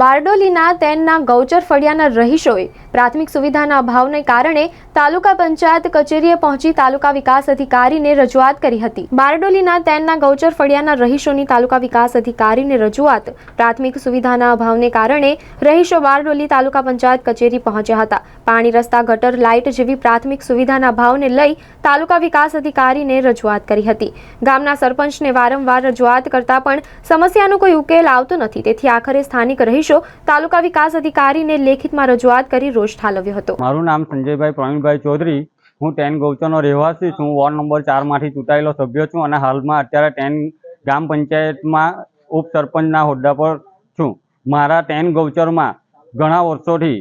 બારડોલીના તેનના ગૌચર ફળિયાના રહીશોએ પ્રાથમિક સુવિધાના અભાવને કારણે તાલુકા પંચાયત કચેરીએ પહોંચી તાલુકા વિકાસ અધિકારીને રજૂઆત કરી હતી. બારડોલીના તેનના ગૌચર ફળિયાના રહીશોની તાલુકા વિકાસ અધિકારીને રજૂઆત પ્રાથમિક સુવિધાના અભાવને કારણે રહીશો બારડોલી તાલુકા પંચાયત કચેરી પહોંચ્યા હતા. પાણી રસ્તા, ગટર, લાઇટ જેવી પ્રાથમિક સુવિધાના અભાવને લઈ તાલુકા વિકાસ અધિકારીને રજૂઆત કરી હતી. ગામના સરપંચને વારંવાર રજૂઆત કરતા પણ સમસ્યાનો કોઈ ઉકેલ આવતો નથી. તેથી આખરે સ્થાનિક રહીશો તાલુકા વિકાસ અધિકારીને લેખિતમાં રજૂઆત કરી રોષ ઠાલવ્યો હતો. મારું નામ સંજયભાઈ પ્રવીણભાઈ ચૌધરી. હું ટેન ગૌચરનો રહેવાસી છું. વોર્ડ નંબર ચારમાંથી ચૂંટાયેલો સભ્ય છું અને હાલમાં અત્યારે ટેન ગ્રામ પંચાયતમાં ઉપસરપંચના હોદ્દા પર છું. મારા ટેન ગૌચરમાં ઘણા વર્ષોથી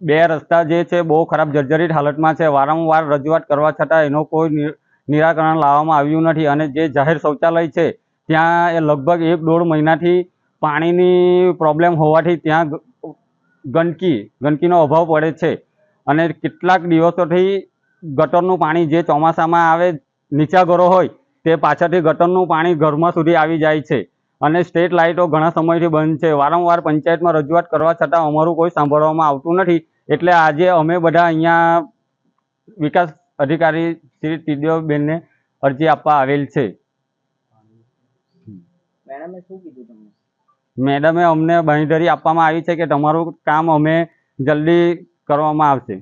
બે રસ્તા જે છે બહુ ખરાબ જર્જરિત હાલતમાં છે. વારંવાર રજૂઆત કરવા છતાં એનો કોઈ નિરાકરણ લાવવામાં આવ્યું નથી અને જે જાહેર શૌચાલય છે, ત્યાં એ લગભગ એક દોઢ મહિનાથી પાણીની પ્રોબ્લેમ હોવાથી ત્યાં ગંદકી, ગંદકીનો અભાવ પડે છે. અને કેટલાક દિવસોથી ગટરનું પાણી જે ચોમાસામાં આવે નીચા ઘરો હોય, તે પાછળથી ગટરનું પાણી ઘરમાં સુધી આવી જાય છે. અને સ્ટ્રીટ લાઇટો ઘણા સમયથી બંધ છે. વારંવાર પંચાયતમાં રજૂઆત કરવા છતાં અમારું કોઈ સાંભળવામાં આવતું નથી. એટલે આજે અમે બધા અહીંયા વિકાસ અધિકારી શ્રી ટીડીઓબેનને અરજી આપવા આવેલ છે. મેડમે શું કીધું તમને? મેડમે અમને બાંહેધરી આપવામાં આવી છે કે તમારું કામ અમે જલ્દી કરવામાં આવશે.